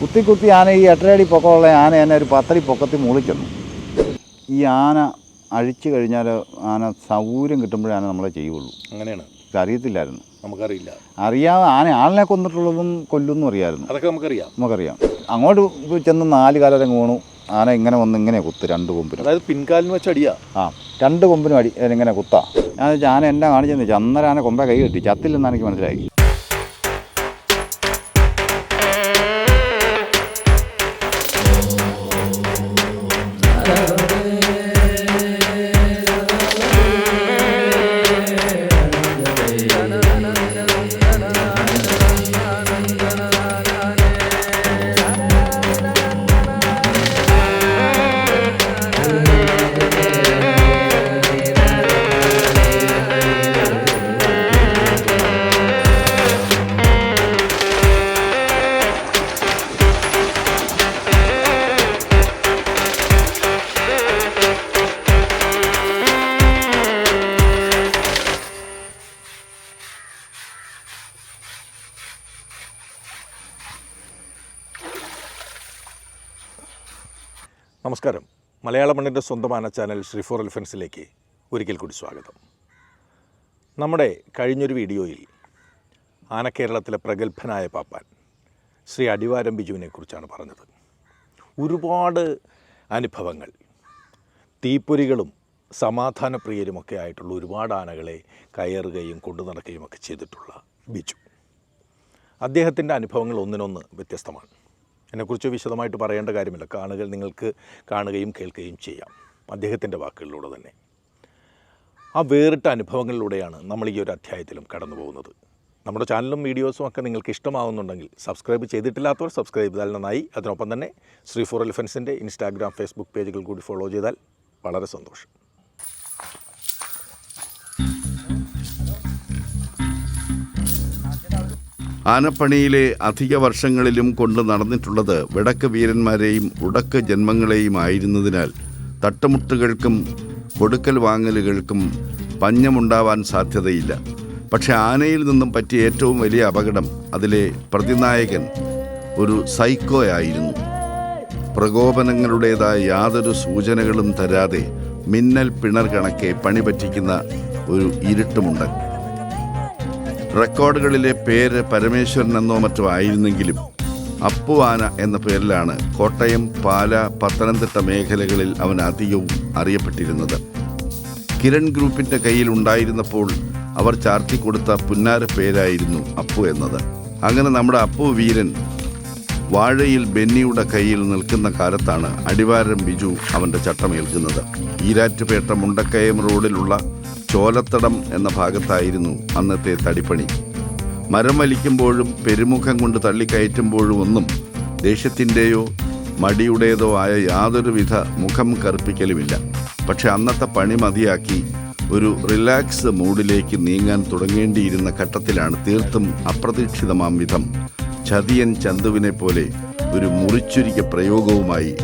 കുത്തി കുത്തി ആന ഈ എട്ടരടി പൊക്കമുള്ള ആന എന്നെ ഒരു പത്തടി പൊക്കത്തിൽ മുളിച്ചെന്നു ഈ ആന അഴിച്ചു കഴിഞ്ഞാൽ ആന സൗകര്യം കിട്ടുമ്പോഴേ ആന നമ്മളെ ചെയ്യുള്ളൂ. അങ്ങനെയാണ്. ഇതറിയത്തില്ലായിരുന്നു. നമുക്കറിയില്ല. അറിയാതെ ആന ആളിനെ കൊന്നിട്ടുള്ളതും കൊല്ലുമെന്നും അറിയാമായിരുന്നു അതൊക്കെ നമുക്കറിയാം. നമുക്കറിയാം. അങ്ങോട്ട് ചെന്ന് നാല് കാലം വീണു. ആന ഇങ്ങനെ വന്ന് ഇങ്ങനെ കുത്ത് രണ്ട് കൊമ്പിനും. അതായത് പിൻകാലിന് വെച്ച് അടിയാ. ആ രണ്ട് കൊമ്പിനും അടി ഇങ്ങനെ കുത്താ. ഞാൻ ആന എന്നെ കാണിച്ചെന്ന് വെച്ചാൽ അന്നേരം ആന കൊമ്പ കൈ കിട്ടി. ചത്തില്ലെന്നാണ് എനിക്ക് മനസ്സിലായി. നമസ്കാരം മലയാള മണ്ണിന്റെ സ്വന്തമാന ചാനൽ ശ്രീഫോർ എലിഫൻസിലേക്ക് ഒരിക്കൽ കൂടി സ്വാഗതം. നമ്മുടെ കഴിഞ്ഞൊരു വീഡിയോയിൽ ആനക്കേരളത്തിലെ പ്രഗത്ഭനായ പാപ്പാൻ ശ്രീ അടിവാരം ബിജുവിനെ കുറിച്ചാണ് പറഞ്ഞത്. ഒരുപാട് അനുഭവങ്ങൾ തീപ്പൊരികളും സമാധാനപ്രിയരുമൊക്കെ ആയിട്ടുള്ള ഒരുപാട് ആനകളെ കയറുകയും കൊണ്ടു നടക്കുകയും ഒക്കെ ചെയ്തിട്ടുള്ള ബിജു. അദ്ദേഹത്തിന്റെ അനുഭവങ്ങൾ ഒന്നിനൊന്ന് വ്യത്യസ്തമാണ്. എന്നെക്കുറിച്ച് വിശദമായിട്ട് പറയേണ്ട കാര്യമില്ല. കാണുകൾ നിങ്ങൾക്ക് കാണുകയും കേൾക്കുകയും ചെയ്യാം. അദ്ദേഹത്തിന്റെ വാക്കുകളിലൂടെ തന്നെ. ആ വേറിട്ട അനുഭവങ്ങളിലൂടെയാണ് നമ്മൾ ഈ ഒരു അധ്യായത്തിലും കടന്നു പോകുന്നത് നമ്മുടെ ചാനലും വീഡിയോസും ഒക്കെ നിങ്ങൾക്ക് ഇഷ്ടമാവുന്നുണ്ടെങ്കിൽ സബ്സ്ക്രൈബ് ചെയ്തിട്ടില്ലാത്തവർ സബ്സ്ക്രൈബ് ചെയ്താൽ നന്നായി. അതിനൊപ്പം തന്നെ ശ്രീ ഫോർ എലിഫൻസിന്റെ ഇൻസ്റ്റാഗ്രാം ഫേസ്ബുക്ക് പേജുകൾ കൂടി ഫോളോ ചെയ്താൽ വളരെ സന്തോഷം. ആനപ്പണിയിലെ അധിക വർഷങ്ങളിലും കൊണ്ട് നടന്നിട്ടുള്ളത് വിടക്ക് വീരന്മാരെയും ഉടക്ക ജന്മങ്ങളെയും ആയിരുന്നതിനാൽ തട്ടുമുട്ടുകൾക്കും കൊടുക്കൽ വാങ്ങലുകൾക്കും പഞ്ഞമുണ്ടാവാൻ സാധ്യതയില്ല. പക്ഷെ ആനയിൽ നിന്നും പറ്റിയ ഏറ്റവും വലിയ അപകടം അതിലെ പ്രതിനായകൻ ഒരു സൈക്കോ ആയിരുന്നു. പ്രകോപനങ്ങളുടേതായ യാതൊരു സൂചനകളും തരാതെ മിന്നൽ പിണർ കണക്കെ പണി പറ്റിക്കുന്ന ഒരു ഇരുട്ടുമുണ്ടൻ. റെക്കോർഡുകളിലെ പേര് പരമേശ്വരൻ എന്നോ മറ്റോ ആയിരുന്നെങ്കിലും അപ്പുവാന എന്ന പേരിലാണ് കോട്ടയം പാല പത്തനംതിട്ട മേഖലകളിൽ അവൻ അധികവും അറിയപ്പെട്ടിരുന്നത്. കിരൺ ഗ്രൂപ്പിന്റെ കയ്യിൽ ഉണ്ടായിരുന്നപ്പോൾ അവർ ചാർത്തിക്കൊടുത്ത പുന്നാര പേരായിരുന്നു അപ്പു എന്നത്. അങ്ങനെ നമ്മുടെ അപ്പു വീരൻ വാഴയിൽ ബെന്നിയുടെ കയ്യിൽ നിൽക്കുന്ന കാലത്താണ് അടിവാരം ബിജു അവന്റെ ചട്ടമേൽക്കുന്നത്. ഈരാറ്റുപേട്ട മുണ്ടക്കയം റോഡിലുള്ള ചോലത്തടം എന്ന ഭാഗത്തായിരുന്നു അന്നത്തെ തടിപ്പണി. മരം വലിക്കുമ്പോഴും പെരുമുഖം കൊണ്ട് തള്ളിക്കയറ്റുമ്പോഴും ഒന്നും ദേഷ്യത്തിന്റെയോ മടിയുടേതോ ആയ യാതൊരുവിധ മുഖം കറുപ്പിക്കലുമില്ല. പക്ഷെ അന്നത്തെ പണി മതിയാക്കി ഒരു റിലാക്സ് മൂഡിലേക്ക് നീങ്ങാൻ തുടങ്ങേണ്ടിയിരുന്ന ഘട്ടത്തിലാണ് തീർത്തും അപ്രതീക്ഷിതമാം വിധം ചതിയൻ ചന്തുവിനെ പോലെ ഒരു മുറിച്ചുരിക്ക പ്രയോഗവുമായി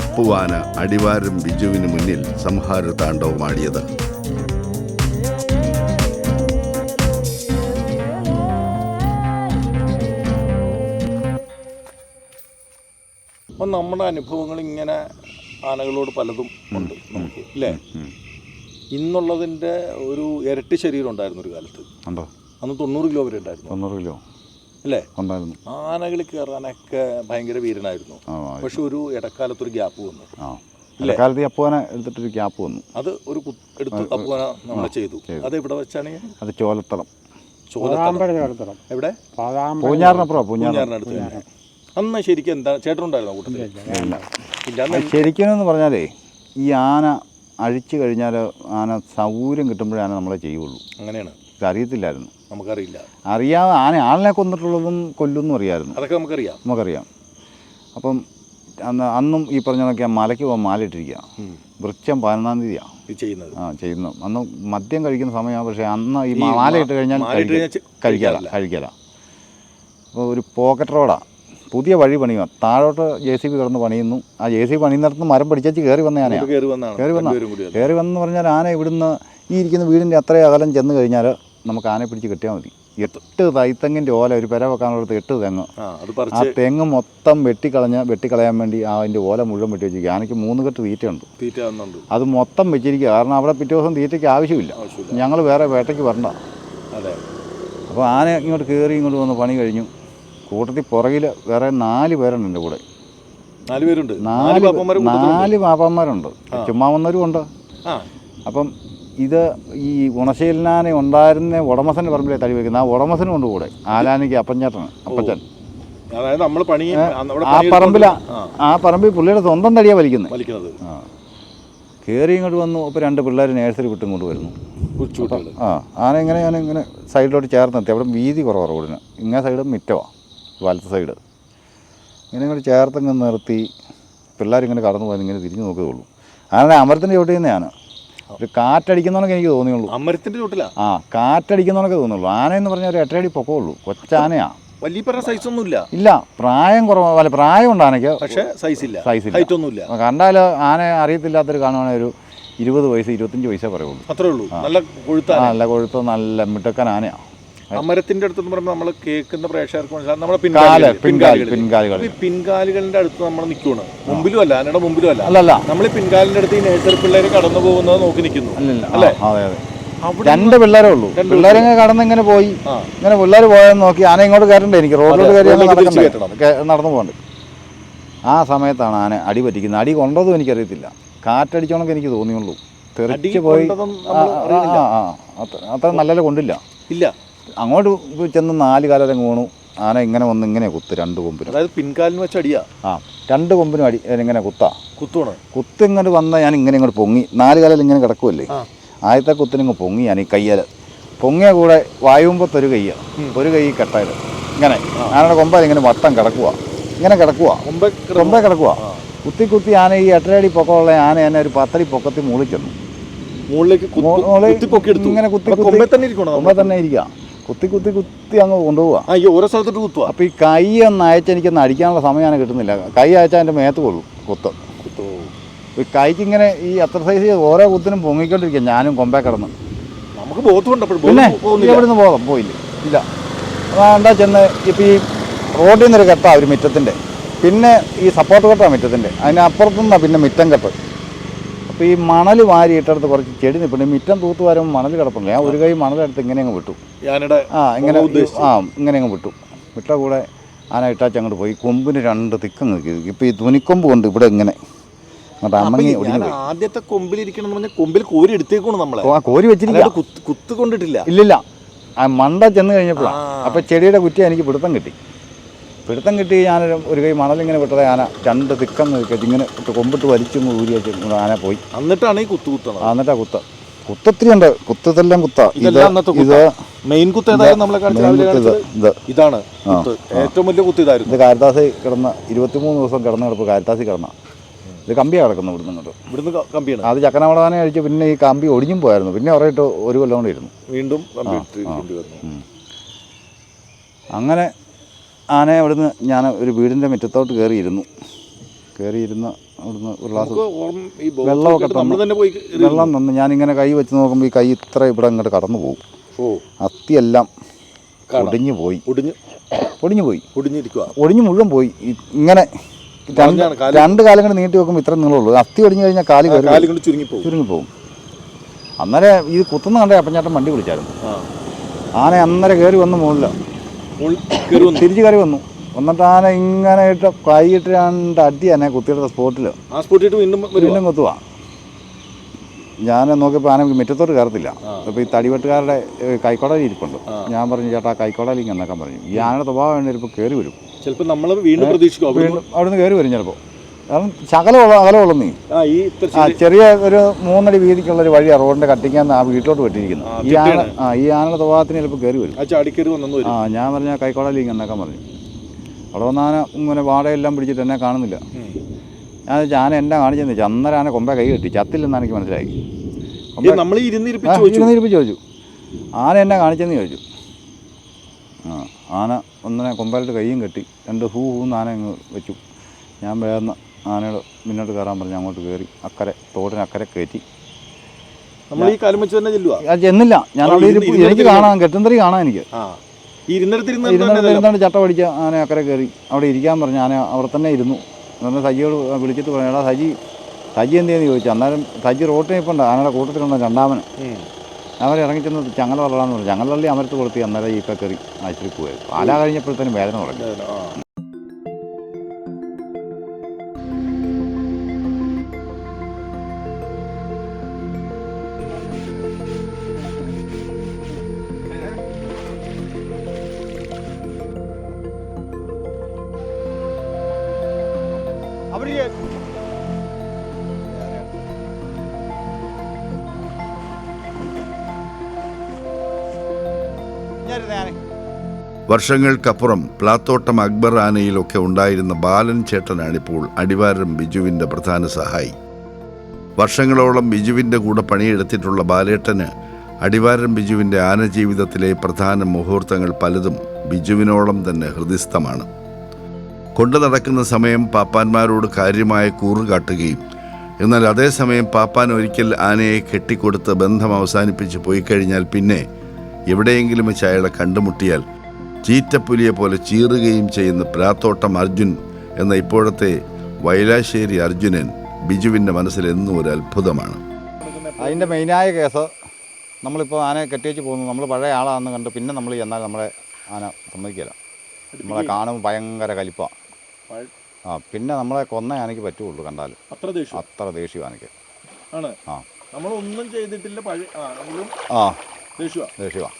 അപ്പുവാന അടിവാരം ബിജുവിന് മുന്നിൽ സംഹാര താണ്ഡവമാടിയത് അപ്പം നമ്മുടെ അനുഭവങ്ങൾ ഇങ്ങനെ ആനകളോട് പലതും ഉണ്ട് നമുക്ക് അല്ലേ ഇന്നുള്ളതിന്റെ ഒരു ഇരട്ടി ശരീരം ഉണ്ടായിരുന്നു ഒരു കാലത്ത്. ഉണ്ടോ അന്ന് തൊണ്ണൂറ് കിലോ വരെ ഉണ്ടായിരുന്നു. തൊണ്ണൂറ് കിലോ? അല്ലേ ഉണ്ടായിരുന്നു. ആനകൾ കയറാനൊക്കെ ഭയങ്കര വീരനായിരുന്നു. പക്ഷെ ഒരു ഇടക്കാലത്തൊരു ഗ്യാപ്പ് വന്നു. ഇടക്കാലത്ത് എടുത്തിട്ടൊരു ഗ്യാപ്പ് വന്നു. അത് ഒരു എടുത്ത്. അപ്പോൾ നമ്മളെ ചെയ്തു. അത് എവിടെ വെച്ചാണ്? അത് ചോലത്തളം. ചോലത്തളം. എവിടെ? പൂഞ്ഞാറിനപ്പുറം. പൂഞ്ഞാറിനടുത്ത് തന്നെ. അന്ന് ശരിക്കും എന്താ ചേട്ടനുണ്ടായിരുന്നു കൂട്ടത്തിൽ ശരിക്കും എന്ന് പറഞ്ഞാലേ ഈ ആന അഴിച്ചു കഴിഞ്ഞാൽ ആന സൗകര്യം കിട്ടുമ്പോഴേ ആന നമ്മളെ ചെയ്യുള്ളൂ. അങ്ങനെയാണ്. അറിയത്തില്ലായിരുന്നു നമുക്കറിയില്ല. അറിയാതെ ആന ആളിനെ കൊന്നിട്ടുള്ളതും കൊല്ലുമെന്നും അറിയാമായിരുന്നു അതൊക്കെ നമുക്കറിയാം. നമുക്കറിയാം. അപ്പം അന്ന് അന്നും ഈ പറഞ്ഞ കണക്ക് മലയ്ക്ക് പോകാൻ മാലയിട്ടിരിക്കുക. വൃക്ഷം പതിനൊന്നാം തീയതിയാണ് ഇത് ചെയ്യുന്നത്. ആ ചെയ്യുന്നു. അന്ന് മദ്യം കഴിക്കുന്ന സമയമാണ് പക്ഷേ അന്ന് ഈ മാല ഇട്ട് മാലയിട്ട് കഴിഞ്ഞാൽ കഴിക്കാറില്ല കഴിക്കാല കഴിക്കാല. അപ്പോൾ ഒരു പോക്കറ്റ് റോഡാണ് പുതിയ വഴി പണിയുക. താഴോട്ട് ജെ സി ബി കിടന്ന് പണിയുന്നു. ആ ജെ സി ബി പണിയുന്നിടത്ത് മരം പിടിച്ചു കയറി വന്ന ആനയാണ് ഇങ്ങോട്ട് കയറി വന്ന. കയറി വന്നെന്ന് പറഞ്ഞാൽ ആന ഇവിടുന്ന് ഈ ഇരിക്കുന്ന വീടിന്റെ അത്രയും അകലം ചെന്ന് കഴിഞ്ഞാൽ നമുക്ക് ആനയെ പിടിച്ച് കിട്ടിയാൽ മതി. എട്ട് തൈത്തെങ്ങിന്റെ ഓല ഒരു പെര വെക്കാനുള്ളത് എട്ട് തെങ്ങ്. ആ തെങ്ങ് മൊത്തം വെട്ടിക്കളഞ്ഞ് വെട്ടിക്കളയാൻ വേണ്ടി ആ അതിന്റെ ഓല മുഴുവൻ വെട്ടി വെച്ചിരിക്കുക ആനയ്ക്ക് മൂന്ന് കെട്ട് തീറ്റയുണ്ട്. അത് മൊത്തം വെച്ചിരിക്കുക കാരണം അവിടെ പിറ്റേ ദിവസം തീറ്റയ്ക്ക് ആവശ്യമില്ല. ഞങ്ങൾ വേറെ വേട്ടയ്ക്ക് വരണ്ട. അപ്പോൾ ആന ഇങ്ങോട്ട് കയറി ഇങ്ങോട്ട് വന്ന് പണി കഴിഞ്ഞു. കൂട്ടത്തിൽ പുറകിൽ വേറെ നാല് പേരുണ്ട് എന്റെ കൂടെ. നാല് പേരുണ്ട്. നാല് നാല് പാപ്പന്മാരുണ്ട് ചുമ്മാ വന്നവരും ഉണ്ട്. അപ്പം ഇത് ഈ ഗുണശീലനാനെ ഉണ്ടായിരുന്ന ഉടമസ്ഥന്റെ പറമ്പിലെ തടി വെക്കുന്ന ആ ഉടമസനും ഉണ്ട് കൂടെ. ആലാനിക്ക് അപ്പഞ്ചേട്ടന് അപ്പച്ചൻ. അതായത് നമ്മൾ പണി ആ പറമ്പിലാ ആ. പറമ്പിൽ പുള്ളിയുടെ സ്വന്തം തടിയാണ് വലിക്കുന്നത്. വലിക്കുന്നത്. ആ. കയറി ഇങ്ങോട്ട് വന്നു അപ്പോൾ രണ്ട് പിള്ളേർ നേഴ്സറി വിട്ടും കൊണ്ട് വരുന്നു. ആ ആന ഇങ്ങനെ ഞാൻ ഇങ്ങനെ സൈഡിലോട്ട് ചേർത്ത് നിർത്തി. അവിടെ വീതി കുറവാണ് റോഡിന്. ഇങ്ങനെ സൈഡ് മിറ്റമാണ് വലത്തെ സൈഡ്. ഇങ്ങനെ ഇങ്ങോട്ട് ചേർത്തങ്ങ് നിർത്തി പിള്ളേരിങ്ങനെ കടന്നു പോകാൻ ഇങ്ങനെ തിരിഞ്ഞു നോക്കുകയുള്ളൂ അങ്ങനെ അമരത്തിന്റെ ചോട്ടിൽ തന്നെയാണ്. ഒരു കാറ്റടിക്കുന്നവനൊക്കെ എനിക്ക് തോന്നിയുള്ളൂ അമരത്തിന്റെ ചോട്ടില ആ കാറ്റടിക്കുന്നവനൊക്കെ തോന്നുള്ളൂ ആന എന്ന് പറഞ്ഞാൽ ഒരു എട്ടടി പൊക്കമുള്ളൂ കൊച്ചാനയാ. വലിയ സൈസ് ഒന്നുമില്ല ഇല്ല. പ്രായം കുറവ് അല്ല പ്രായം ഉണ്ട് ആനയ്ക്ക്. പക്ഷേ സൈസ് ഇല്ല. സൈസ് ഇല്ല. ഹൈറ്റ് ഒന്നുമില്ല കണ്ടാൽ ആന അറിയത്തില്ലാത്തൊരു കാണുവാണെങ്കിൽ ഒരു ഇരുപത് വയസ്സ് ഇരുപത്തഞ്ച് വയസ്സേ പറയുള്ളൂ. അത്രേ ഉള്ളൂ. നല്ല കൊഴുത്ത നല്ല കൊഴുത്ത നല്ല മിടുക്കൻ ആനയാണ് അമരത്തിന്റെ അടുത്ത് പറയുമ്പോൾ നമ്മൾ കേൾക്കുന്ന പ്രേക്ഷകർക്ക് മനസ്സിലാകും നമ്മുടെ കാൽ പിൻകാലുകൾ. പിൻകാലുകളുടെ അടുത്ത് നമ്മൾ നിൽക്കുകയാണ് മുമ്പിലും അല്ല അതിനുടെ മുമ്പിലും അല്ല. അല്ലല്ല. നമ്മൾ പിൻകാലിന്റെ അടുത്ത് ഈ നേഴ്സറി പിള്ളേർ കടന്നു പോകുന്നത് നോക്കി നിൽക്കുന്നു അല്ലേ? അതെ രണ്ട് പിള്ളേരേ ഉള്ളൂ. പിള്ളേരിങ്ങനെ കടന്ന് ഇങ്ങനെ പോയി. ഇങ്ങനെ പിള്ളേർ പോയെന്ന് നോക്കി ആന ഇങ്ങോട്ട് കയറണ്ടേ? എനിക്ക് റോഡിലോട്ട് കയറി നടന്നു പോകണ്ട്? ആ സമയത്താണ് ആന അടി പറ്റിക്കുന്നത്. അടി കൊണ്ടതും എനിക്കറിയത്തില്ല. കാറ്റടിച്ചോണൊക്കെ എനിക്ക് തോന്നിയുള്ളൂ. തെറിച്ച് പോയി. അത്ര നല്ല കൊണ്ടില്ല. ഇല്ല. അങ്ങോട്ട് ചെന്ന് നാല് കാലം വീണു. ആന ഇങ്ങനെ വന്ന് ഇങ്ങനെ കുത്ത് രണ്ട് കൊമ്പിനും. അതായത് പിൻകാലിന് വെച്ച് അടിയാ? ആ രണ്ട് കൊമ്പിനും അടി ഇങ്ങനെ കുത്താ. കുത്തുണ കുത്ത് ഇങ്ങോട്ട് വന്ന ഞാൻ ഇങ്ങനെ ഇങ്ങോട്ട് പൊങ്ങി. നാല് കാലം ഇങ്ങനെ കിടക്കുമല്ലേ. ആദ്യത്തെ കുത്തിനിങ്ങ് പൊങ്ങി ഞാൻ ഈ കയ്യാൽ പൊങ്ങിയ കൂടെ വായുമ്പോൾ ഒരു കയ്യ. ഒരു കൈ കെട്ടായത്. ഇങ്ങനെ. ആനയുടെ കൊമ്പാൽ ഇങ്ങനെ വട്ടം കിടക്കുക ഇങ്ങനെ കിടക്കുക കൊമ്പ കൊമ്പേ കിടക്കുക കുത്തി കുത്തി ആന ഈ എട്ടരടി പൊക്കമുള്ള ആന എന്നെ ഒരു പത്തടി പൊക്കത്തിൽ മുകളിൽ ചെന്നു. മുകളിലേക്ക് ഇങ്ങനെ കുത്തി കൊമ്പ കുത്തി- കൊമ്പേ തന്നെ ഇരിക്കണം കൊമ്പേ തന്നെ ഇരിക്കുക കുത്തി കുത്തി കുത്തി അങ്ങ് കൊണ്ടുപോവാ. ആ ഈ ഓരോ സ്ഥലത്തോട്ട് കുത്തുക അപ്പോൾ ഈ കൈ ഒന്ന് അയച്ച് എനിക്കൊന്ന് അടിക്കാനുള്ള സമയം കിട്ടുന്നില്ല. കൈ അയച്ചാൽ എന്റെ മേത്ത് കൊള്ളും കുത്ത്. കുത്തോ? ഈ കൈക്ക് ഇങ്ങനെ ഈ എക്സർസൈസ് ചെയ്ത് ഓരോ കുത്തിനും പൊങ്ങിക്കൊണ്ടിരിക്കുക ഞാനും കൊമ്പേ കിടന്ന്. നമുക്ക് ബോധമുണ്ട് അപ്പോൾ പിന്നെ ബോധം എവിടുന്ന് പോയില്ല. ഇല്ല. അതാണ്ടാ ചെന്ന് ഇപ്പം ഈ റോഡിൽ നിന്നൊരു കെട്ടാ ഒരു മിറ്റത്തിന്റെ പിന്നെ ഈ സപ്പോർട്ട് കെട്ടാ മിറ്റത്തിന്റെ അതിനപ്പുറത്തുനിന്നാണ് പിന്നെ മിറ്റം കെട്ട്. അപ്പോൾ ഈ മണൽ വാരി ഇട്ടടുത്ത് കുറച്ച് ചെടി നിൽപ്പുണ്ട് മിറ്റം തൂത്ത് വരുമ്പോൾ മണൽ കിടപ്പുണ്ട്. ഞാൻ ഒരു കൈ മണലെടുത്ത് ഇങ്ങനെ അങ്ങ് വിട്ടു. ഞാനിടെ ആ ഇങ്ങനെ ആ ഇങ്ങനെ അങ്ങ് വിട്ടു. വിട്ട കൂടെ ആന ഇട്ടാച്ച് അങ്ങോട്ട് പോയി. കൊമ്പിന് രണ്ട് തിക്കം നിൽക്കി. ഇപ്പോൾ ഈ തുനിക്കൊമ്പ് കൊണ്ട് ഇവിടെ ഇങ്ങനെ ആദ്യത്തെ കൊമ്പിലിരിക്കണം പറഞ്ഞാൽ കൊമ്പിൽ കോരി എടുത്തേക്കാണ് നമ്മളെ. ആ കോരി വെച്ചിരിക്കുക കുത്ത് കൊണ്ടിട്ടില്ല. ഇല്ലില്ല. ആ മണ്ട ചെന്ന് കഴിഞ്ഞപ്പോഴാണ്. അപ്പോൾ ചെടിയുടെ കുറ്റി എനിക്ക് പിടുത്തം കിട്ടി. പിടുത്തം കിട്ടി ഞാൻ ഒരു കൈ മണലിങ്ങനെ വിട്ടത്. ആന രണ്ട് തിക്കം നിൽക്കുക. ഇങ്ങനെ കൊമ്പിട്ട് വലിച്ചും ഊരി വെച്ച് ആന പോയി. എന്നിട്ടാണ് ഈ കുത്തു കുത്തണം എന്നിട്ടാ കുത്ത. കുത്തത്തിരി ഉണ്ട്. കുത്തതെല്ലാം കുത്ത. ഇത് മെയിൻ കുത്ത്. ഇതാണ് ഏറ്റവും വലിയ കുത്ത് ഇതായിരുന്നു. ഇത് കാരിത്താസി കിടന്ന ഇരുപത്തിമൂന്ന് ദിവസം കിടന്ന കിടപ്പ് കാരിത്താസി കിടന്ന. ഇത് കമ്പിയാണ് കിടക്കുന്നത് ഇവിടുന്ന് ഇങ്ങോട്ട്. ഇവിടുന്ന് കമ്പിയാണ്. അത് ചക്കനവളാനെ കഴിച്ച് പിന്നെ ഈ കമ്പി ഒടിഞ്ഞും പോയായിരുന്നു. പിന്നെ ഉറയിട്ട് ഒരു കൊല്ലം കൊണ്ട് ഇരുന്നു. വീണ്ടും അങ്ങനെ ആന അവിടുന്ന് ഞാൻ ഒരു വീടിന്റെ മുറ്റത്തോട്ട് കയറിയിരുന്നു. കയറിയിരുന്ന് അവിടുന്ന് ഒരു ഗ്ലാസ് വെള്ളമൊക്കെ തന്നെ. വെള്ളം തന്നു. ഞാനിങ്ങനെ കൈ വെച്ച് നോക്കുമ്പോൾ ഈ കൈ ഇത്ര ഇവിടെ അങ്ങോട്ട് കടന്നു പോകും. അത്തിയെല്ലാം. ഒടിഞ്ഞു പോയി. ഒടിഞ്ഞ്? പോയി. ഒടിഞ്ഞു മുഴുവൻ പോയി. ഇങ്ങനെ രണ്ട് കാലം കൂടെ നീട്ടി വെക്കുമ്പോൾ ഇത്ര നീളമുള്ളൂ. അത്തി ഒടിഞ്ഞു കഴിഞ്ഞാൽ കാൽ കൊണ്ട് ചുരുങ്ങിപ്പോകും ചുരുങ്ങി പോകും. അന്നേരം ഇത് കുത്തുന്ന കണ്ടേ അപ്പം ചേട്ടൻ വണ്ടി വിളിച്ചായിരുന്നു. ആന അന്നേരം കയറി വന്ന് വന്നു തിരിച്ച് കയറി വന്നു. എന്നിട്ട് ആന ഇങ്ങനെ ഇട്ട് കൈയിട്ട് രണ്ട് അടി എന്നെ കുത്തിയെടുത്ത സ്പോട്ടിൽ ആ സ്പോട്ടിട്ട് വീണ്ടും വീണ്ടും കുത്തുക ഞാൻ നോക്കിയപ്പോൾ ആന മുറ്റത്തോട്ട് കയറത്തില്ല. അപ്പോൾ ഈ തടിവെട്ടുകാരുടെ കൈക്കോടാലി ഇരിപ്പുണ്ട്. ഞാൻ പറഞ്ഞു ചേട്ടാ കൈക്കോടലി എന്നൊക്കെ പറഞ്ഞു. ഈ ആനയുടെ സ്വഭാവം ചിലപ്പോൾ കയറി വരും. ചിലപ്പോൾ നമ്മൾ വീണ്ടും പ്രതീക്ഷിക്കും. അവിടുന്ന് കയറി വരും ചിലപ്പോൾ കാരണം ശകലമുള്ള അകലമുള്ളൂ നീ. ആ ചെറിയ ഒരു മൂന്നടി വീതിക്കുള്ള ഒരു വഴിയാണ് റോഡിന്റെ കട്ടിക്കാൻ ആ വീട്ടിലോട്ട് വെട്ടിയിരിക്കുന്നത് ഈ ആന. ആ ഈ ആനയുടെ സ്വഭാവത്തിന് ചിലപ്പോൾ കയറി വരും. ആ ഞാൻ പറഞ്ഞ കൈക്കോടാലി എന്നൊക്കെ പറഞ്ഞു. അവിടെ വന്ന ആന ഇങ്ങനെ വാടയെല്ലാം പിടിച്ചിട്ട് എന്നെ കാണുന്നില്ല. ഞാൻ ആന എന്നെ കാണിച്ചെന്ന് വെച്ചാൽ അന്നേരം ആന കൊമ്പ കൈ കെട്ടി. ചത്തില്ലെന്ന് എനിക്ക് മനസ്സിലായി. നമ്മൾ ഇരുന്നിരിപ്പിച്ച് ചോദിച്ചു. ആന എന്നെ കാണിച്ചെന്ന് ചോദിച്ചു. ആ ആന ഒന്നിനെ കൊമ്പാലിട്ട് കൈയും കെട്ടി. രണ്ട് ഹൂ ഹൂന്ന് ആന ഇങ്ങ് വെച്ചു. ഞാൻ വേഗം ആനയോട് മുന്നോട്ട് കയറാൻ പറഞ്ഞ് അങ്ങോട്ട് കയറി അക്കരെ തോടിന് അക്കരെ കയറ്റി. നമ്മൾ ഈ കാലം വെച്ച് തന്നെ ചെല്ലുക ഞാൻ ചെന്നില്ല. ഞാൻ അവിടെ ഇരിപ്പ് എനിക്ക് കാണാൻ കാണാം കെട്ടുന്തറി കാണാൻ എനിക്ക്. ആ ഈ ഇരുന്നിടത്തിരുന്ന് ഇരുന്നിടത്ത് ഇരുന്നാണ്ട് ചട്ട പഠിച്ച ആന അക്കരെ കയറി? അവിടെ ഇരിക്കാൻ പറഞ്ഞു ആന അവിടെ തന്നെ ഇരുന്നു. എന്നാൽ സജിയോട് വിളിച്ചിട്ട് പറഞ്ഞു എടാ സജി സജി എന്ത് ചെയ്യുന്നു ചോദിച്ചു? അന്നേരം സജി റോട്ടിൽ നിൽപ്പുണ്ട് ആനയുടെ കൂട്ടത്തിലുണ്ട് രണ്ടാമന് അവർ ഇറങ്ങി ചെന്ന് ചങ്ങല തള്ളാന്ന് പറഞ്ഞു. ചങ്ങല തള്ളി അമരത്ത് കൊടുത്തി. അന്നേരം ഈ കയറി ആശുപത്രി പോയത് പാല കഴിഞ്ഞപ്പോഴത്തേനും വേദന തുടങ്ങി. വർഷങ്ങൾക്കപ്പുറം പ്ലാത്തോട്ടം അക്ബർ ആനയിലൊക്കെ ഉണ്ടായിരുന്ന ബാലൻ ചേട്ടനാണിപ്പോൾ അടിവാരം ബിജുവിന്റെ പ്രധാന സഹായി. വർഷങ്ങളോളം ബിജുവിന്റെ കൂടെ പണിയെടുത്തിട്ടുള്ള ബാലേട്ടന് അടിവാരം ബിജുവിന്റെ ആന ജീവിതത്തിലെ പ്രധാന മുഹൂർത്തങ്ങൾ പലതും ബിജുവിനോളം തന്നെ ഹൃദയസ്ഥമാണ്. കൊണ്ടു നടക്കുന്ന സമയം പാപ്പാന്മാരോട് കാര്യമായ കൂറ് കാട്ടുകയും എന്നാൽ അതേസമയം പാപ്പാൻ ഒരിക്കൽ ആനയെ കെട്ടിക്കൊടുത്ത് ബന്ധം അവസാനിപ്പിച്ച് പോയി കഴിഞ്ഞാൽ പിന്നെ എവിടെയെങ്കിലും വെച്ച് അയാളെ കണ്ടുമുട്ടിയാൽ ചീറ്റപ്പുലിയെ പോലെ ചീറുകയും ചെയ്യുന്ന പ്രാത്തോട്ടം അർജുൻ എന്ന ഇപ്പോഴത്തെ വൈലാശ്ശേരി അർജുനൻ ബിജുവിന്റെ മനസ്സിൽ എന്നും ഒരു അത്ഭുതമാണ്. അതിന്റെ മെയിനായ കേസ് നമ്മളിപ്പോൾ ആനയെ കെട്ടിവെച്ച് പോകുന്നു. നമ്മൾ പഴയ ആളാണെന്ന് കണ്ട് പിന്നെ നമ്മൾ എന്നാൽ നമ്മളെ ആന സമ്മതിക്കില്ല. നമ്മളെ കാണുമ്പോൾ ഭയങ്കര കലിപ്പാണ് ആ പിന്നെ നമ്മളെ കൊന്ന ആനയ്ക്ക് പറ്റുള്ളൂ കണ്ടാൽ അത്ര ദേഷ്യം? അത്ര ദേഷ്യം ആനയ്ക്ക്. ആണ്. ആ. നമ്മളൊന്നും ചെയ്തിട്ടില്ല. പഴയ ആ ദേഷ്യമാണ്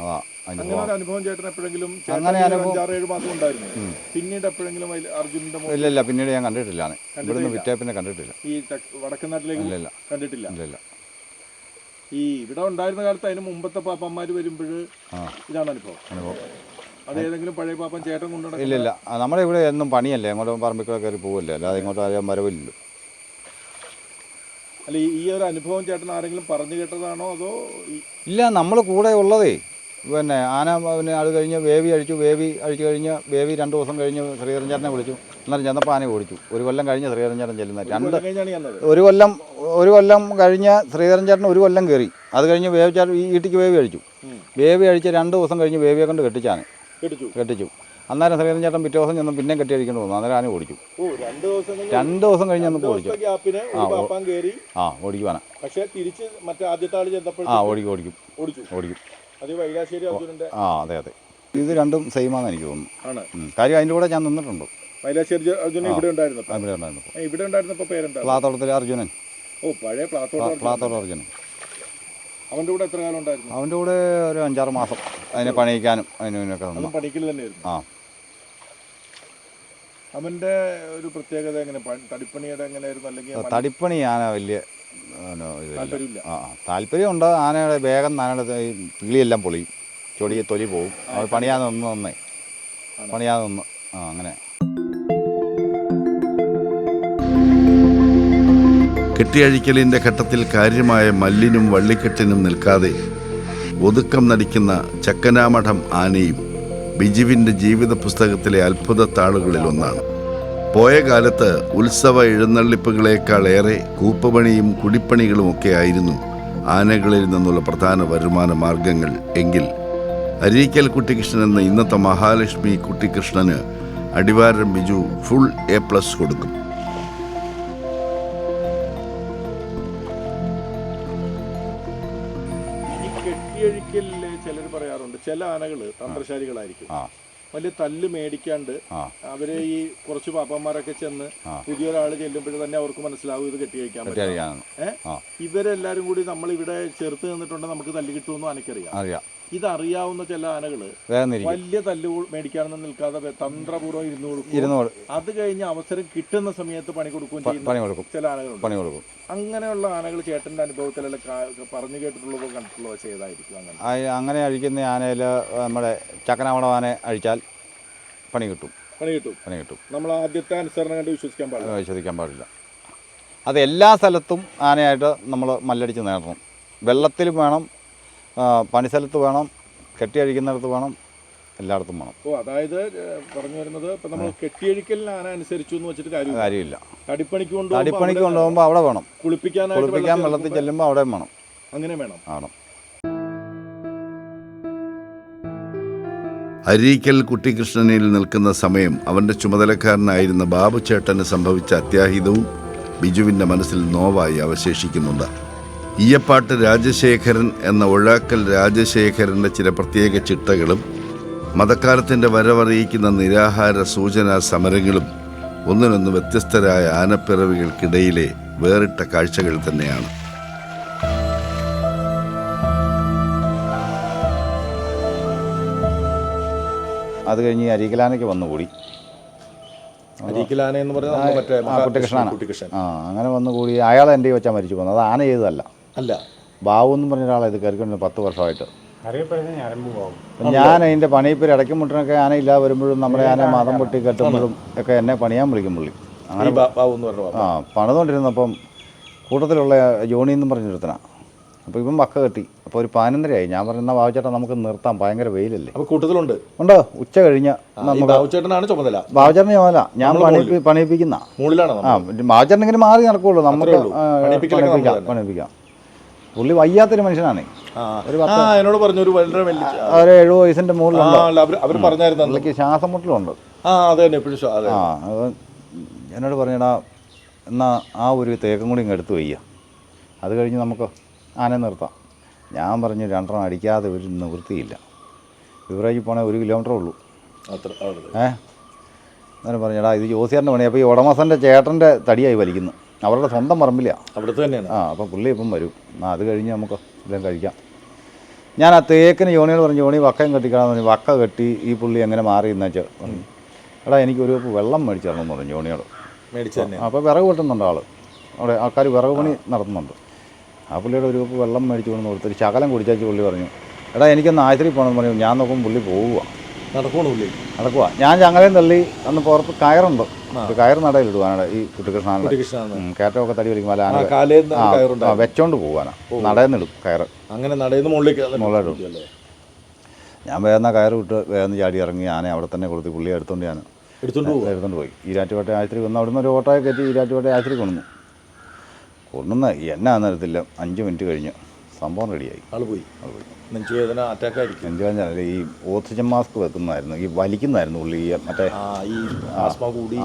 അതാ. അങ്ങനെ ഒരു അനുഭവം ചേട്ടൻ എപ്പോഴെങ്കിലും അങ്ങനെ അഞ്ചാറ് ഏഴ് മാസം ഉണ്ടായിരുന്നു. പിന്നീട് എപ്പോഴെങ്കിലും അർജുനന്റെ ഇല്ല ഇല്ല പിന്നീട് ഞാൻ കണ്ടിട്ടില്ല ഇവിടുന്ന്. വിറ്റേ പിന്നെ കണ്ടിട്ടില്ല. ഈ വടക്കൻ നാട്ടിലേക്ക് കണ്ടിട്ടില്ല. ഇല്ല ഈ ഇവിടെ ഉണ്ടായിരുന്ന കാലത്ത് അതിന് മുമ്പത്തെ പാപ്പന്മാർ വരുമ്പോൾ ഇതാണ് അനുഭവം. അനുഭവം. അത് ഏതെങ്കിലും പഴയ പാപ്പൻ ചേട്ടൻ കൊണ്ടു ഇല്ല ഇല്ല നമ്മുടെ ഇവിടെ എന്നും പണിയല്ലേ? അങ്ങോട്ട് പറമ്പിക്കൂടെ കയറി പോവല്ലേ? അല്ലാതെ ഇങ്ങോട്ട് ആരും വരവില്ലല്ലോ. അല്ല ഈ- ഈ ഒരു അനുഭവം ചേട്ടൻ ആരെങ്കിലും പറഞ്ഞു കേട്ടതാണോ അതോ ഇല്ല നമ്മൾ കൂടെ ഉള്ളതേ. പിന്നെ ആന പിന്നെ അത് കഴിഞ്ഞ് വേവി അഴിച്ചു വേവി അഴിച്ചു കഴിഞ്ഞ് വേവി രണ്ട് ദിവസം കഴിഞ്ഞ് ശ്രീധരൻ ചേട്ടനെ വിളിച്ചു. അന്നേരം ചെന്നപ്പോൾ ആന ഓടിച്ചു. ഒരു കൊല്ലം കഴിഞ്ഞ് ശ്രീധരൻ ചേട്ടൻ ചെല്ലുന്നത് രണ്ട്. ഒരു കൊല്ലം ഒരു കൊല്ലം കഴിഞ്ഞ് ശ്രീധരൻ ചേട്ടൻ ഒരു കൊല്ലം കയറി അത് കഴിഞ്ഞ് വേവി ചേട്ടൻ ഈ ഈട്ടിക്ക് വേവി അഴിച്ചു. വേവി അഴിച്ച് രണ്ട് ദിവസം കഴിഞ്ഞ് വേവിയെ കൊണ്ട് കെട്ടിച്ചാണ് കെട്ടിച്ചു. അന്നേരം ശ്രീധരൻ ചേട്ടൻ പിറ്റേ ദിവസം ചെന്ന് പിന്നെയും കെട്ടി അടിക്കേണ്ടി വന്നു. അന്നേരം ആന ഓടിച്ചു. രണ്ട് ദിവസം കഴിഞ്ഞ് രണ്ട് ദിവസം കഴിഞ്ഞ് ചെന്നപ്പോൾ ഓടിച്ചു. ആ, ഓടിക്കുവാന ആ ഓടിക്കും ഓടിക്കും. ഓടിക്കും. ആ അതെ അതെ. ഇത് രണ്ടും സെയിമാണെന്ന് എനിക്ക് തോന്നുന്നു. കാര്യം അതിന്റെ കൂടെ ഞാൻ നിന്നിട്ടുണ്ട്. വൈലാശ്ശേരി അർജുനൻ ഇവിടെ ഇവിടെ ഉണ്ടായിരുന്നപ്പോൾ പേരെന്താ? പ്ലാത്തോളത്തിലെ അർജുനൻ. ഓ പഴയ പ്ലാത്തോളം അർജുനൻ. അവന്റെ കൂടെ എത്ര കാലം ഉണ്ടായിരുന്നു? അവന്റെ കൂടെ ഒരു അഞ്ചാറ് മാസം അതിനെ പണിയിക്കാനും അതിനൊക്കെ പണിക്കൽ തന്നെയായിരുന്നു. ആ. അവന്റെ ഒരു പ്രത്യേകത എങ്ങനെ? തടിപ്പണിയുടെ എങ്ങനെയായിരുന്നു? അല്ലെങ്കിൽ തടിപ്പണി ആന വലിയ താല്പര്യം ഉണ്ട്. ആനയുടെ വേഗം ആനയുടെ കിളിയെല്ലാം പൊളിയും. ചൊടി തൊലി പോവും. അവർ പണിയാതെ നിന്ന് നന്നേ പണിയാതെ നിന്ന്. ആ അങ്ങനെ. കെട്ടിയഴിക്കലിന്റെ ഘട്ടത്തിൽ കാര്യമായ മല്ലിനും വള്ളിക്കെട്ടിനും നിൽക്കാതെ ഒതുക്കം നടിക്കുന്ന ചക്കനാമഠം ആനയും ബിജുവിന്റെ ജീവിത പുസ്തകത്തിലെ അത്ഭുത താളുകളിൽ ഒന്നാണ്. പോയ കാലത്ത് ഉത്സവ എഴുന്നള്ളിപ്പുകളേക്കാളേറെ കൂപ്പുപണിയും കുടിപ്പണികളുമൊക്കെ ആയിരുന്നു ആനകളിൽ നിന്നുള്ള പ്രധാന വരുമാന മാർഗങ്ങൾ എങ്കിൽ. അരീക്കൽ കുട്ടിക്കൃഷ്ണൻ എന്ന ഇന്നത്തെ Mahalakshmi കുട്ടിക്കൃഷ്ണന് Adivaram Biju full A plus കൊടുക്കും. ചില ആനകൾ തന്ത്രശാലികളായിരിക്കും. വലിയ തല്ല് മേടിക്കാണ്ട് അവരെ ഈ കുറച്ച് പാപ്പന്മാരൊക്കെ ചെന്ന് പുതിയൊരാൾ പുതിയൊരാൾ ചെല്ലുമ്പോഴേ തന്നെ അവർക്ക് മനസ്സിലാവും ഇത് കെട്ടി വയ്ക്കാൻ പറ്റും ഏഹ് ഇവരെല്ലാരും കൂടി നമ്മൾ ഇവിടെ ചെറുത്ത് നിന്നിട്ടുണ്ടെങ്കിൽ നമുക്ക് തല്ല് കിട്ടുമെന്ന് എനിക്കറിയാം ഇതറിയാവുന്ന ചില ആനകൾ വലിയ തല്ല് മേടിക്കാൻ മേടിക്കാനൊന്നും നിൽക്കാതെ തന്ത്രപൂർവം ഇരുന്നു കൊടുക്കും. അത് കഴിഞ്ഞ് അവസരം കിട്ടുന്ന സമയത്ത് പണി കൊടുക്കുകയും കൊടുക്കും. ചില ആനകളുണ്ട്. പണി കൊടുക്കും. അങ്ങനെയുള്ള ആനകൾ ചേട്ടന്റെ അനുഭവത്തിലല്ല പറഞ്ഞു കേട്ടിട്ടുള്ളതോ കണ്ടിട്ടുള്ളതോ ചെയ്തായിരിക്കും അങ്ങനെ. അങ്ങനെ അഴിക്കുന്ന ആനയിൽ നമ്മുടെ ചക്കനാവണ ആന അഴിച്ചാൽ പണി കിട്ടും. പണി കിട്ടും. പണി കിട്ടും. നമ്മൾ ആദ്യത്തെ അനുസരണം കണ്ട് വിശ്വസിക്കാൻ പാടില്ല. വിശ്വസിക്കാൻ പാടില്ല. അത് എല്ലാ സ്ഥലത്തും ആനയായിട്ട് നമ്മൾ മല്ലടിച്ച് നേടണം വെള്ളത്തിൽ വേണം പണിസ്ഥലത്ത് വേണം കെട്ടി അഴിക്കുന്നിടത്ത് വേണം എല്ലായിടത്തും വേണം. ഓ അതായത് പറഞ്ഞു വരുന്നത് ഇപ്പം നമ്മൾ കെട്ടിയഴിക്കലിന് ആന അനുസരിച്ചു എന്ന് വെച്ചിട്ട് കാര്യം കാര്യമില്ല. തടിപ്പണിക്ക് കൊണ്ട് തടിപ്പണിക്ക് അവിടെ കൊണ്ടുപോകുമ്പോൾ അവിടെ വേണം. കുളിപ്പിക്കാൻ കുളിപ്പിക്കാൻ വെള്ളത്തിൽ ചെല്ലുമ്പോൾ അവിടെ വേണം. അങ്ങനെ വേണം. ആണം അരീക്കൽ കുട്ടിക്കൃഷ്ണനിൽ നിൽക്കുന്ന സമയം അവന്റെ ചുമതലക്കാരനായിരുന്ന ബാബു ചേട്ടന് സംഭവിച്ച അത്യാഹിതവും ബിജുവിന്റെ മനസ്സിൽ നോവായി അവശേഷിക്കുന്നുണ്ട്. ഈയപ്പാട്ട് രാജശേഖരൻ എന്ന ഒഴാക്കൽ രാജശേഖരന്റെ ചില പ്രത്യേക ചിട്ടകളും മതക്കാലത്തിന്റെ വരവറിയിക്കുന്ന നിരാഹാര സൂചനാ സമരങ്ങളും ഒന്നിനൊന്ന് വ്യത്യസ്തരായ ആനപ്പിറവികൾക്കിടയിലെ വേറിട്ട കാഴ്ചകൾ തന്നെയാണ്. അത് കഴിഞ്ഞ് അരികിലാനയ്ക്ക് വന്നുകൂടി. വന്നു കൂടി എന്ന് പറഞ്ഞാൽ കുട്ടിക്കൃഷ്ണൻ ആ അങ്ങനെ വന്നുകൂടി. അയാൾ എന്റെ വെച്ചാൽ മരിച്ചു പോകുന്നത് അത് ആന ചെയ്തതല്ല. അല്ല. ബാബു എന്ന് പറഞ്ഞ ഒരാളെ ഇത് കയറിക്കൊണ്ട് പത്ത് വർഷമായിട്ട്. ഞാൻ അതിന്റെ പണിയിപ്പോൾ ഇടയ്ക്ക് മുട്ടിനൊക്കെ ആന ഇല്ല വരുമ്പോഴും നമ്മുടെ ആന മതം പൊട്ടി കെട്ടുമ്പോഴും ഒക്കെ എന്നെ പണിയാൻ വിളിക്കും പുള്ളി. അങ്ങനെ പറഞ്ഞ ആ പണിതുകൊണ്ടിരുന്നപ്പം കൂട്ടത്തിലുള്ള ജോണി എന്ന് പറഞ്ഞിരുത്തനാ അപ്പോൾ ഇപ്പം വക്ക കെട്ടി. അപ്പോൾ ഒരു പതിനൊന്നരയായി. ഞാൻ പറയുന്ന ബാബുചേട്ടാ നമുക്ക് നിർത്താം. ഭയങ്കര വെയിലല്ലേ. അപ്പോൾ കൂട്ടത്തിലുണ്ട്. ഉണ്ടോ? ഉച്ച കഴിഞ്ഞ് നമുക്ക് ബാബുച്ചേട്ടനാണ് ചുമതല. ബാബുചേട്ടനെ ചോല ഞാൻ പണി പണിയിപ്പിക്കുന്ന. മുകളിലാണ് ആ ബാബുചേട്ടൻ ഇങ്ങനെ മാറി നടക്കുള്ളൂ. നമുക്ക് ഉള്ളൂ. പുള്ളി വയ്യാത്തൊരു മനുഷ്യനാണ്. എന്നോട് പറഞ്ഞു ഒരു വളരെ വലിയ ഒരു എഴുപത് വയസ്സിന്റെ മുകളിലുണ്ട്. അവർ പറഞ്ഞായിരുന്നു. പുള്ളിക്ക് ശ്വാസം മുട്ടലുണ്ട് ആ അത് തന്നെ എപ്പോഴും ആ എന്നോട് പറഞ്ഞടാ എന്നാൽ ആ ഒരു തേക്കും കൂടി ഇങ്ങ് എടുത്തു വയ്യ. അത് കഴിഞ്ഞ് നമുക്ക് ആന നിർത്താം. ഞാൻ പറഞ്ഞു രണ്ടെണ്ണം അടിക്കാതെ ഒരു നിവൃത്തിയില്ല. ബിവറേജിൽ പോണേ ഒരു കിലോമീറ്റർ ഉള്ളൂ. അത്ര ഏഹ് ഏ? അന്നേരം പറഞ്ഞടാ ഇത് ജോസിയാറിന്റെ പണി അപ്പോൾ ഈ ഉടമസ്ഥന്റെ ചേട്ടന്റെ തടിയായി വലിക്കുന്നു. അവരുടെ സ്വന്തം പറമ്പിലാണ് അവിടുത്തെ തന്നെയാണ്. ആ അപ്പം പുള്ളി ഇപ്പം വരും. ആ അത് കഴിഞ്ഞ് നമുക്ക് എല്ലാം കഴിക്കാം. ഞാൻ ആ തേക്കിന് ജോണിയോട് പറഞ്ഞു ജോണി വക്കയും കെട്ടിക്കണമെന്ന് പറഞ്ഞു. വക്ക കെട്ടി ഈ പുള്ളി എങ്ങനെ മാറി എന്ന് വെച്ചാൽ പറഞ്ഞു. എടാ എനിക്ക് ഒരു കപ്പ് വെള്ളം മേടിച്ചു എന്ന് പറഞ്ഞു ജോണിയോട് മേടിച്ചു തന്നെ അപ്പോൾ വിറക് വെട്ടുന്നുണ്ട് ആൾ അവിടെ ആൾക്കാർ വിറക് പണി നടത്തുന്നുണ്ട്. ആ പുള്ളിയുടെ ഒരു കപ്പ് വെള്ളം മേടിച്ചു കൊണ്ട് കൊടുത്തൊരു ശകലം കുടിച്ചാച്ച് പുള്ളി പറഞ്ഞു. എടാ എനിക്കൊന്ന് ആശുപത്രി പോകണമെന്ന് പറഞ്ഞു. ഞാൻ നോക്കുമ്പോൾ പുള്ളി പോവുക നടക്കണില്ലേ നടക്കുക ഞാൻ ചങ്ങലയും തള്ളി അന്ന് പുറത്ത് കയറുണ്ട്. കയർ നടയിൽ ഇടുവാനാണ് ഈ കുട്ടികൃഷ്ണ കുട്ടിക്കൃഷ്ണൻ കയറ്റമൊക്കെ തടി വലിക്കുമ്പോൾ വെച്ചോണ്ട് പോകാനാ നടയെന്നിടും കയറ്. അങ്ങനെ നടയെന്ന് മുകളിലേക്ക് ഇടും? ഞാൻ വേഗം കയറ് വിട്ട് വേഗം ചാടി ഇറങ്ങി ആനെ അവിടെ തന്നെ കൊടുത്ത് പുള്ളിയെ എടുത്തോണ്ട് ഞാൻ എടുത്തോണ്ട് പോയി. ഈരാറ്റുപേട്ട ആശുപത്രി വന്ന് അവിടുന്ന് ഒരു ഓട്ടോയെ കയറ്റി ഈരാറ്റുപേട്ട ആശുപത്രി കൊണ്ടു കൊണ്ടുവന്ന് എന്നാ അറിയത്തില്ല. അഞ്ച് മിനിറ്റ് കഴിഞ്ഞ്. സംഭവം റെഡിയായി ആൾ പോയി. ആൾ പോയി. നെഞ്ചുവേദന അറ്റാക്ക് ആയിരിക്കും എന്ത് പറഞ്ഞാൽ ഈ ഓക്സിജൻ മാസ്ക് വെക്കുന്നതായിരുന്നു ഈ വലിക്കുന്നതായിരുന്നു ഉള്ളി ഈ മറ്റേ ആ ഈ ആസ്മ കൂടി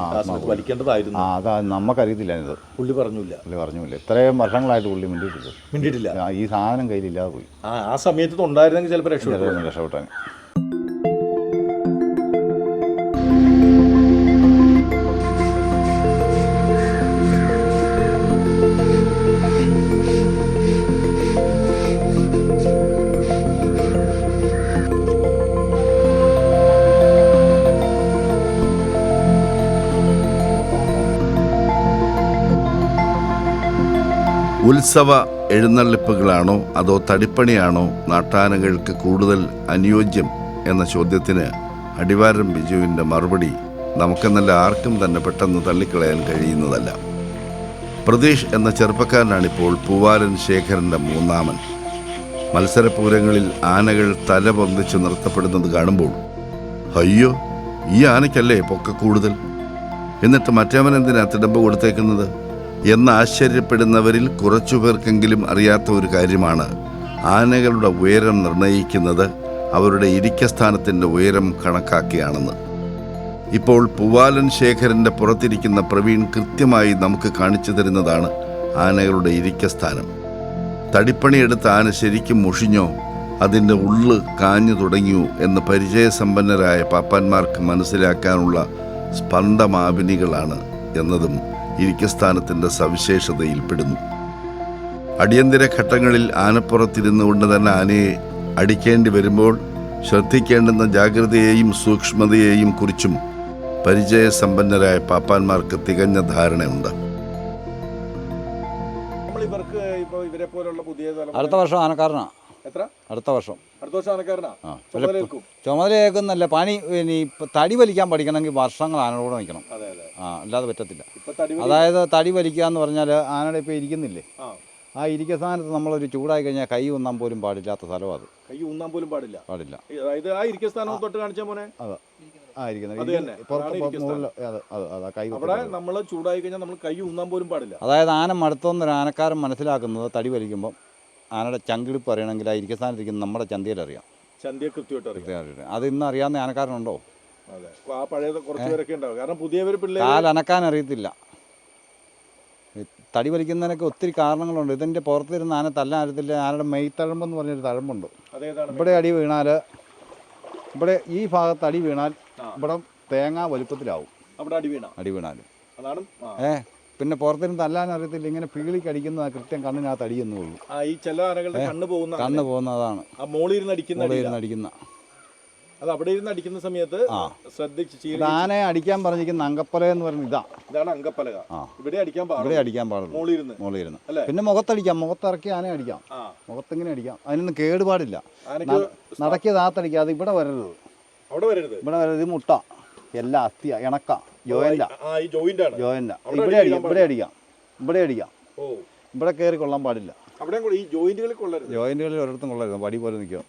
വലിക്കേണ്ടതായിരുന്നു. ആ അതാ നമുക്കറിയത്തില്ല ഇത്. പുള്ളി പറഞ്ഞില്ല. പുള്ളി പറഞ്ഞില്ല. ഇത്രയും വർഷങ്ങളായിട്ട് പുള്ളി മിണ്ടിയിട്ടില്ല. മിണ്ടിയിട്ടില്ല. ഈ സാധനം കയ്യിലില്ലാതെ പോയി. ആ ആ സമയത്ത് ഉണ്ടായിരുന്നെങ്കിൽ ചിലപ്പോൾ രക്ഷപ്പെട്ടു രക്ഷപ്പെട്ടാൻ ഉത്സവ എഴുന്നള്ളിപ്പുകളാണോ അതോ തടിപ്പണിയാണോ നാട്ടാനകൾക്ക് കൂടുതൽ അനുയോജ്യം എന്ന ചോദ്യത്തിന് അടിവാരം ബിജുവിന്റെ മറുപടി നമുക്കെന്നല്ല ആർക്കും തന്നെ പെട്ടെന്ന് തള്ളിക്കളയാൻ കഴിയുന്നതല്ല. പ്രതീഷ് എന്ന ചെറുപ്പക്കാരനാണിപ്പോൾ പൂവാലൻ ശേഖരന്റെ മൂന്നാമൻ. മത്സരപൂരങ്ങളിൽ ആനകൾ തല പൊന്തിച്ച് നിർത്തപ്പെടുന്നത് കാണുമ്പോൾ അയ്യോ ഈ ആനയ്ക്കല്ലേ പൊക്ക കൂടുതൽ? എന്നിട്ട് മറ്റേവനെന്തിനാ തിടമ്പ് കൊടുത്തേക്കുന്നത്? എന്ന് ആശ്ചര്യപ്പെടുന്നവരിൽ കുറച്ചുപേർക്കെങ്കിലും അറിയാത്ത ഒരു കാര്യമാണ്. ആനകളുടെ ഉയരം നിർണയിക്കുന്നത് അവരുടെ ഇരിക്കസ്ഥാനത്തിന്റെ ഉയരം കണക്കാക്കിയാണെന്ന്. ഇപ്പോൾ പൂവാലൻ ശേഖരന്റെ പുറത്തിരിക്കുന്ന പ്രവീൺ കൃത്യമായി നമുക്ക് കാണിച്ചു തരുന്നതാണ് ആനകളുടെ ഇരിക്കസ്ഥാനം. തടിപ്പണിയെടുത്ത ആന ശരിക്കും മുഷിഞ്ഞോ അതിന്റെ ഉള്ള് കാഞ്ഞു തുടങ്ങിയോ എന്ന് പരിചയസമ്പന്നരായ പാപ്പാന്മാർക്ക് മനസ്സിലാക്കാനുള്ള സ്പന്ദമാപിനികളാണ് എന്നതും ഇരിക്കസ്ഥാനത്തിന്റെ സവിശേഷതയിൽപ്പെടുന്നു അടിയന്തര ഘട്ടങ്ങളിൽ ആനപ്പുറത്തിരുന്നുകൊണ്ട് തന്നെ ആനയെ അടിക്കേണ്ടി വരുമ്പോൾ ശ്രദ്ധിക്കേണ്ടുന്ന ജാഗ്രതയെയും സൂക്ഷ്മതയെയും കുറിച്ചും പരിചയസമ്പന്നരായ പാപ്പാന്മാർക്ക് തികഞ്ഞ ധാരണയുണ്ട്. അടുത്ത വർഷം ആനക്കാരനാ എത്ര? അടുത്ത വർഷം. അടുത്ത വർഷം ചുമതലയേൽക്കും. ചുമതലയേക്കുന്നല്ല പണി ഇനി തടി വലിക്കാൻ പഠിക്കണമെങ്കിൽ വർഷങ്ങൾ ആനയോട് നിൽക്കണം. ആ അല്ലാതെ പറ്റത്തില്ല. അതായത് തടി വലിക്കുക എന്ന് പറഞ്ഞാൽ ആനയുടെ ഇപ്പോൾ ഇരിക്കുന്നില്ലേ? ആ. ഇരിക്കുന്ന സ്ഥാനത്ത് നമ്മളൊരു ചൂടായി കഴിഞ്ഞാൽ കൈ ഒന്നാൻ പോലും പാടില്ലാത്ത സ്ഥലമാണ് അത്. കൈ ഒന്നാൻ പോലും പാടില്ല. പാടില്ല. അതായത് ആ ഇരിക്കുന്ന സ്ഥാനം തൊട്ട് കാണിച്ചാൽ മോനെ? അതെ. ആ ഇരിക്കുന്നത്. നമ്മൾ ചൂടായി കഴിഞ്ഞാൽ നമ്മൾ കൈ ഒന്നാൻ പോലും പാടില്ല. അതായത് ആന മടുത്തൊന്നൊരു ആനക്കാരൻ മനസ്സിലാക്കുന്നത് തടി വലിക്കുമ്പം ആനയുടെ ചങ്കിടിപ്പ് അറിയണമെങ്കിൽ ആ ഇരിക്കുന്ന നമ്മുടെ ചന്തയിൽ അറിയാം. ചന്തയെ കൃത്യമായിട്ട് അറിയാം. കൃത്യമായിട്ട്. അത് ഇന്ന് അറിയാവുന്ന ആനക്കാരനുണ്ടോ? അതെ. ആ പഴയ കുറച്ച് പേരൊക്കെ ഉണ്ടാവും. കാരണം പുതിയവർ പിള്ളേർ കാലനക്കാൻ അറിയത്തില്ല. തടി വലിക്കുന്നതിനൊക്കെ ഒത്തിരി കാരണങ്ങളുണ്ട്. ഇതിന്റെ പുറത്തിരുന്ന് ആന തല്ലാൻ അറിയത്തില്ല. ആനയുടെ മെയ്ത്തഴമ്പെന്ന് പറഞ്ഞൊരു തഴമ്പുണ്ട്. ഇവിടെ അടി വീണാൽ ഇവിടെ ഈ ഭാഗത്ത് അടി വീണാൽ. ഇവിടെ തേങ്ങ വലുപ്പത്തിലാവും. അവിടെ അടി വീണ? അടി വീണാൽ അതാണ്? ആ. പിന്നെ പുറത്തിരുന്ന് തല്ലാൻ അറിയത്തില്ല ഇങ്ങനെ പീളിക്കടിക്കുന്ന കൃത്യം കണ്ണിനകത്ത് അടിയെന്ന് ഈ ചില ആനകളുടെ കണ്ണ് പോകുന്ന കണ്ണ് പോകുന്നതാണ്. അടിക്കുന്ന അടിക്കുന്ന. അത് അവിടെ ഇരുന്ന് അടിക്കുന്ന സമയത്ത്. ശ്രദ്ധിച്ച് അടിക്കാൻ പറഞ്ഞിരിക്കുന്ന അങ്കപ്പല എന്ന് പറയുന്നത് ഇതാ. ഇതാണ് അങ്കപ്പലക ഇവിടെ അടിക്കാൻ ഇവിടെ പാടില്ല അടിക്കാൻ അല്ലേ? പിന്നെ മുഖത്തടിക്കാം. മുഖത്തിറക്കി ആന അടിക്കാം. മുഖത്തെങ്ങനെ അടിക്കാം. അതിനൊന്നും കേടുപാടില്ല. നടക്കിയ താത്തടിക്കുക അത് ഇവിടെ വരരുത്. അവിടെ വരരുത്? ഇവിടെ വരരുത്. മുട്ട. എല്ലാ അസ്ഥിയ. ഇണക്ക. ജോയന്റ ജോയന്റ ഇവിടെ അടിക്കാം ഇവിടെ അടിക്കാം. ഇവിടെ അടിക്കാം. ഇവിടെ കയറി കൊള്ളാൻ പാടില്ല. ജോയിന്റുകളിൽ ഒരിടത്തും കൊള്ളരുത്. വടി പോലെ നിൽക്കുക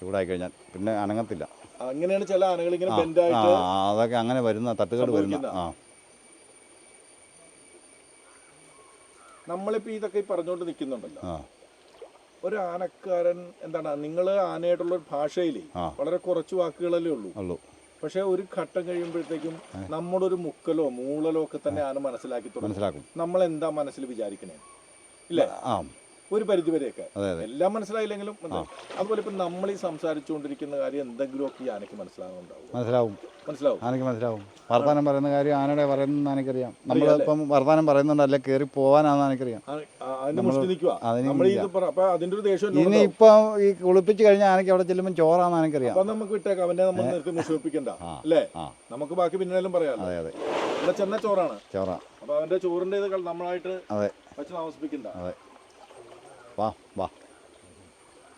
ചൂടായി കഴിഞ്ഞാൽ. പിന്നെ അനങ്ങത്തില്ല. അങ്ങനെയാണ് ചില ആനകൾ ഇങ്ങനെ അതൊക്കെ അങ്ങനെ വരുന്ന തട്ടുകേട് വരുന്ന. ആ. നമ്മളിപ്പോ ഇതൊക്കെ പറഞ്ഞുകൊണ്ട് നിൽക്കുന്നുണ്ടല്ലോ. ഒരു ആനക്കാരൻ എന്താണ്? നിങ്ങൾ ആനയായിട്ടുള്ള ഒരു ഭാഷയിൽ വളരെ കുറച്ച് വാക്കുകളല്ലേ ഉള്ളൂ. പക്ഷെ ഒരു ഘട്ടം കഴിയുമ്പോഴത്തേക്കും നമ്മുടെ ഒരു മുക്കലോ മൂളലോ ഒക്കെ തന്നെ ആന മനസ്സിലാക്കി തുടങ്ങും. മനസ്സിലാക്കും. നമ്മൾ എന്താ മനസ്സിൽ വിചാരിക്കണേ? ഇല്ലേ? ആ. ഒരു പരിധിവരെയൊക്കെ. എല്ലാം മനസ്സിലായില്ലെങ്കിലും അതുപോലെ ഇപ്പൊ നമ്മൾ ഈ സംസാരിച്ചുകൊണ്ടിരിക്കുന്ന കാര്യം എന്തെങ്കിലുമൊക്കെ ഈ ആനയ്ക്ക് മനസ്സിലാകുന്നുണ്ടാവും മനസ്സിലാവും. മനസ്സിലാവും. ആനയ്ക്ക് മനസ്സിലാവും. വർത്താനം പറയുന്ന കാര്യം ആനയുടെ പറയുന്നത് നമ്മൾ നമ്മളിപ്പം വർത്താനം പറയുന്നുണ്ട് അല്ലെ കയറി പോകാനാണെന്ന് ആനക്കറിയാം ഒരു ദേഷ്യം ഇനി. ഇപ്പം ഈ കുളിപ്പിച്ച് കഴിഞ്ഞാൽ ആനയ്ക്ക് അവിടെ ചെല്ലുമ്പോൾ ചോറാന്ന് ആനക്കറിയാം അപ്പൊ നമുക്ക് വിട്ടേക്കാം. അവനെ നമ്മൾ മുഷിപ്പിക്കണ്ട അല്ലേ? നമുക്ക് ബാക്കി പിന്നാലും പറയാം. അതെ അതെ. ഇവിടെ ചെന്ന ചോറാണ്. ചോറാണ് അപ്പൊ അവന്റെ ചോറിന്റെ ഇത് നമ്മളായിട്ട് അതെ. വെച്ച് താമസിപ്പിക്കണ്ട. അതെ.